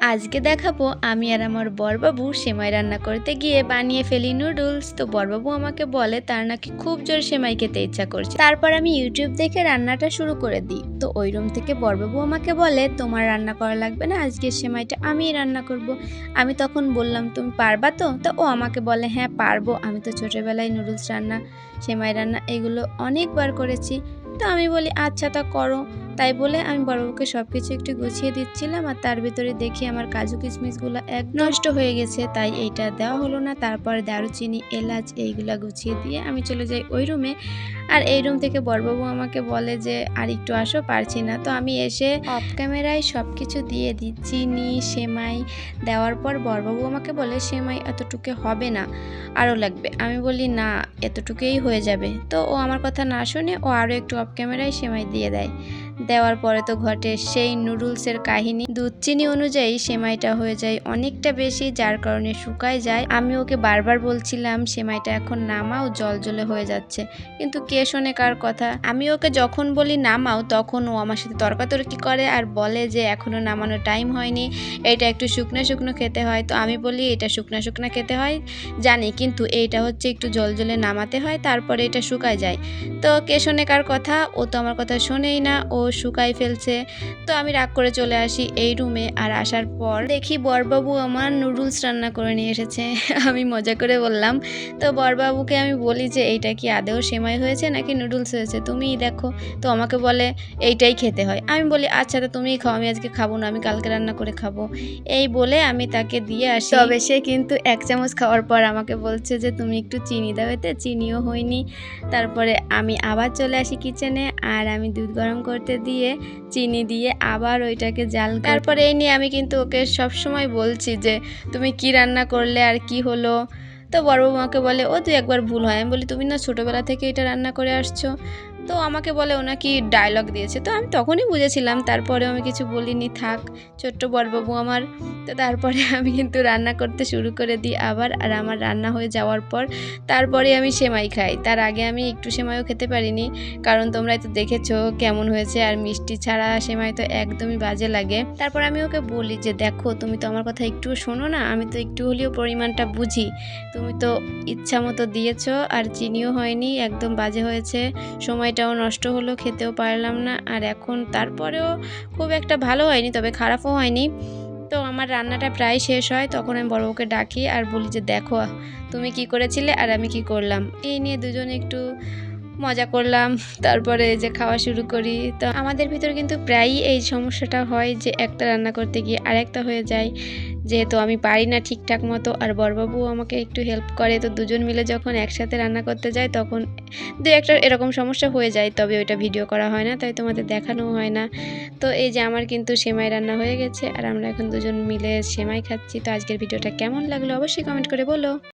আজকে দেখাবো আমি আর আমার বরবাবু সেমাই রান্না করতে গিয়ে বানিয়ে ফেলি নুডলস। তো বরবাবু আমাকে বলে তার নাকি খুব জোর সেমাই খেতে ইচ্ছা করছে। তারপর আমি ইউটিউব দেখে রান্নাটা শুরু করে দিই। তো ওই রুম থেকে বরবাবু আমাকে বলে, তোমার রান্না করা লাগবে না, আজকের সেমাইটা আমিই রান্না করব। আমি তখন বললাম, তুমি পারবা তো? তো ও আমাকে বলে হ্যাঁ পারব। আমি তো ছোটোবেলায় নুডলস রান্না, সেমাই রান্না এগুলো অনেকবার করেছি। তো আমি বলি আচ্ছা তা করো। তাই বলে আমি বড়বাবুকে সব কিছু একটু গুছিয়ে দিচ্ছিলাম আর তার ভিতরে দেখি আমার কাজু কিশমিশগুলো এক নষ্ট হয়ে গেছে, তাই এইটা দেওয়া হলো না। তারপরে দারুচিনি, এলাচ এইগুলা গুছিয়ে দিয়ে আমি চলে যাই ওই রুমে আর এই রুম থেকে বড়বাবু আমাকে বলে যে, আর একটু আসো, পারছি না। তো আমি এসে অফ ক্যামেরায় সব কিছু দিয়ে দিই। চিনি, সেমাই দেওয়ার পর বড়বাবু আমাকে বলে, সেমাই এতটুকু হবে না। আরও লাগবে। আমি বলি, না, এতটুকুই হয়ে যাবে। তো ও আমার কথা না শুনে ও আরও একটু অফ ক্যামেরায় সেমাই দিয়ে দেয়। দেওয়ার পরে তো ঘটে সেই নুডলসের কাহিনী। দুধ চিনি অনুযায়ী সেমাইটা হয়ে যায় অনেকটা বেশি, যার কারণে শুকায় যায়। আমি ওকে বারবার বলছিলাম, সেমাইটা এখন নামাও, জল জলে হয়ে যাচ্ছে। কিন্তু কে শোনে কার কথা? আমি ওকে যখন বলি, নামাও, তখন ও আমার সাথে তর্কাতর্কি করে আর বলে যে এখনও নামানোর টাইম হয়নি। এটা একটু শুকনো শুকনো খেতে হয়। তো আমি বলি, এটা শুকনো শুকনো খেতে হয়? জানি কিন্তু এইটা হচ্ছে একটু জল জলে নামাতে হয়, তারপরে এটা শুকায় যায়। তো কে শোনে কার কথা? ও তো আমার কথা শোনেই না, ও শুকাই ফেলছে। তো আমি রাগ করে চলে আসি এই রুমে আর আসার পর দেখি বরবাবু আমার নুডলস রান্না করে নিয়ে এসেছে। আমি মজা করে বললাম, তো বরবাবুকে আমি বলি যে এইটা কি আদেও সেমাই হয়েছে নাকি নুডলস হয়েছে? তুমিই দেখো। তো আমাকে বলে, এইটাই খেতে হয়। আমি বলি আচ্ছা তো তুমিই খাও, আমি আজকে খাব না, আমি কালকে রান্না করে খাব। এই বলে আমি তাকে দিয়ে আসি। তবে সে কিন্তু এক চামচ খাওয়ার পর আমাকে বলছে যে, তুমি একটু চিনি দাও এতে, চিনিও হয়নি। তারপরে আমি আবার চলে আসি কিচেনে আর আমি দুধ গরম করতে দিয়ে চিনি দিয়ে আবার ওইটাকে জাল তারপরে এই নিয়ে আমি কিন্তু ওকে সব সময় বলছি যে, তুমি কি রান্না করলে আর কি হলো? তো বড় বৌমাকে বলে, ও, তুই একবার ভুল হয়। আমি বলি, তুমি না ছোটোবেলা থেকে এটা রান্না করে আসছো? তো আমাকে বলে ও নাকি ডায়লগ দিয়েছে। তো আমি তখনই বুঝেছিলাম, তারপরে আমি কিছু বলিনি, থাক, ছোট্ট বড়বাবু আমার। তো তারপরে আমি কিন্তু রান্না করতে শুরু করে দিই আবার, আর আমার রান্না হয়ে যাওয়ার পর তারপরে আমি সেমাই খাই। তার আগে আমি একটু সেমাইও খেতে পারিনি, কারণ তোমরা তো দেখেছ কেমন হয়েছে, আর মিষ্টি ছাড়া সেমাই তো একদমই বাজে লাগে। তারপর আমি ওকে বলি যে, দেখো, তুমি তো আমার কথা একটু শোনো না, আমি তো একটু হলেও পরিমাণটা বুঝি। তুমি তো ইচ্ছা মতো দিয়েছ, আর চিনিও হয়নি, একদম বাজে হয়েছে সময়টাও নষ্ট হলো, খেতেও পারলাম না। আর এখন তারপরেও খুব একটা ভালো হয়নি, তবে খারাপও হয়নি। তো আমার রান্নাটা প্রায় শেষ হয়, তখন আমি বড় বউকে ডাকি আর বলি যে, দেখো, তুমি কি করেছিলে আর আমি কি করলাম? এই নিয়ে দুজন একটু মজা করলাম, তারপরে যে খাওয়া শুরু করি। তো আমাদের ভিতর কিন্তু প্রায়ই এই সমস্যাটা হয় যে, একটা রান্না করতে গিয়ে আরেকটা হয়ে যায়। যেহেতু আমি পারি না ঠিকঠাক মতো, আর বড়বাবু আমাকে একটু হেল্প করে, তো দুজন মিলে যখন একসাথে রান্না করতে যায় তখন দু একটা এরকম সমস্যা হয়ে যায়, তবে ওইটা ভিডিও করা হয় না, তাই তোমাদের দেখানো হয় না। তো এই যে আমার কিন্তু সেমাই রান্না হয়ে গেছে, আর আমরা এখন দুজন মিলে সেমাই খাচ্ছি, তো আজকের ভিডিওটা কেমন লাগল অবশ্যই কমেন্ট করে বলো।